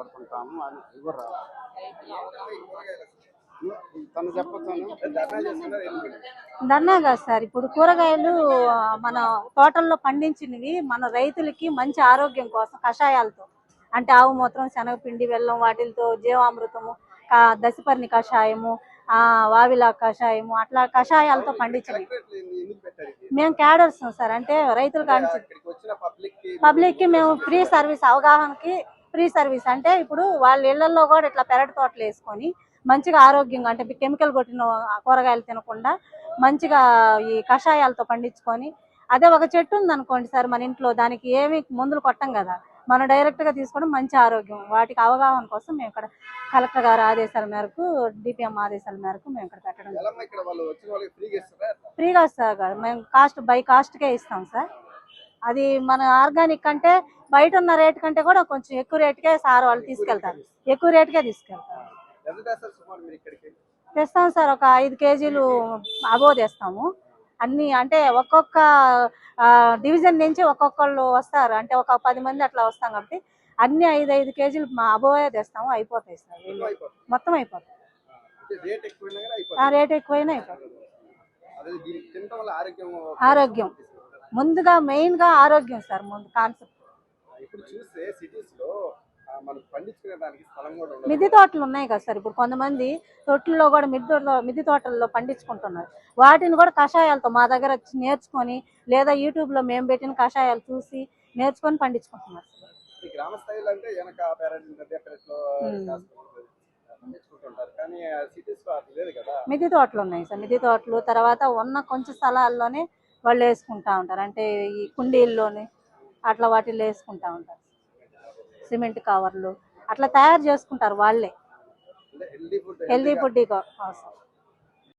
పడుతుంటాము అని ఇవ్వరు తను చెప్పొచ్చాను. దన్నా కాదు సార్ ఇప్పుడు కూరగాయలు మన తోటల్లో పండించినవి మన రైతులకి మంచి ఆరోగ్యం కోసం కషాయాలతో. అంటే ఆవు మూత్రం శనగపిండి బెల్లం వాటిలతో జీవామృతము కా- దశపర్ణి కషాయము ఆ వావిలా కషాయము అట్లా కషాయాలతో పండించినవి? మేము క్యాడర్స్ సార్ అంటే రైతులు కాడి ఇక్కడికి వచ్చిన పబ్లిక్కి పబ్లిక్కి మేము ఫ్రీ సర్వీస్ అవగాహనకి ఫ్రీ సర్వీస్. అంటే ఇప్పుడు వాళ్ళ ఇళ్ళలో కూడా ఇట్లా పెరటి తోటలు వేసుకొని మంచిగా ఆరోగ్యంగా అంటే కెమికల్ కొట్టిన కూరగాయలు తినకుండా మంచిగా ఈ కషాయాలతో పండించుకొని అదే ఒక చెట్టు ఉంది అనుకోండి సార్ మన ఇంట్లో దానికి ఏమి మందులు కొట్టం కదా. మనం డైరెక్ట్గా తీసుకోవడం మంచి ఆరోగ్యం. వాటికి అవగాహన కోసం మేము ఇక్కడ కలెక్టర్ గారి ఆదేశాల మేరకు డిపిఎం ఆదేశాల మేరకు మేము ఇక్కడ పెట్టడం ఫ్రీగా సార్. మేము కాస్ట్ బై కాస్ట్కే ఇస్తాం సార్. అది మన ఆర్గానిక్ అంటే బయట ఉన్న రేట్ కంటే కూడా కొంచెం ఎక్కువ రేటుకే సార్ వాళ్ళు తీసుకెళ్తారు. ఎక్కువ రేటుకే తీసుకెళ్తారు. తెస్తాం సార్ ఒక ఐదు కేజీలు అబో తెస్తాము. అన్ని అంటే ఒక్కొక్క డివిజన్ నుంచి ఒక్కొక్కళ్ళు వస్తారు. అంటే ఒక పది మంది అట్లా వస్తాం కాబట్టి అన్ని ఐదు ఐదు కేజీలు మా అబోయే తెస్తాము అయిపోతాయి సార్. మొత్తం అయిపోతాయి. రేట్ ఎక్కువైనా అయిపోతుంది ఆరోగ్యం. ముందుగా మెయిన్గా ఆరోగ్యం సార్ ముందు కాన్సెప్ట్ ఇప్పుడు చూస్తే సిటీస్లో ఆ, మనం పండించుకునే దానికి స్థలం కూడా ఉండదు. మిద్దె తోటలు ఉన్నాయి కదా సార్ ఇప్పుడు కొంతమంది తొట్లలో కూడా మిద్దె తోటలో- మిద్దె తోటల్లో పండించుకుంటున్నారు. వాటిని కూడా కషాయాలతో మా దగ్గర వచ్చి నేర్చుకొని లేదా యూట్యూబ్లో మేము పెట్టిన కషాయాలు చూసి నేర్చుకొని పండించుకుంటున్నారు సార్. ఈ గ్రామ స్థాయిలో అంటే వెనక పెరట్ మధ్య పెరట్లో మ్మ్. కాసుకుంటారు, పండించుకుంటుంటారు కానీ సిటీస్లో అది లేదు కదా. మిద్దె తోటలు ఉన్నాయి సార్ మిద్దె తోటలు తర్వాత ఉన్న కొంచెం స్థలాల్లోనే వాళ్ళు వేసుకుంటా ఉంటారు. అంటే ఈ కుండీల్లోనే అట్లా వాటిల్లో వేసుకుంటా ఉంటారు. సిమెంట్ కవర్లు అట్లా తయారు చేసుకుంటారు వాళ్ళే. హెల్దీ ఫుడ్ కోసం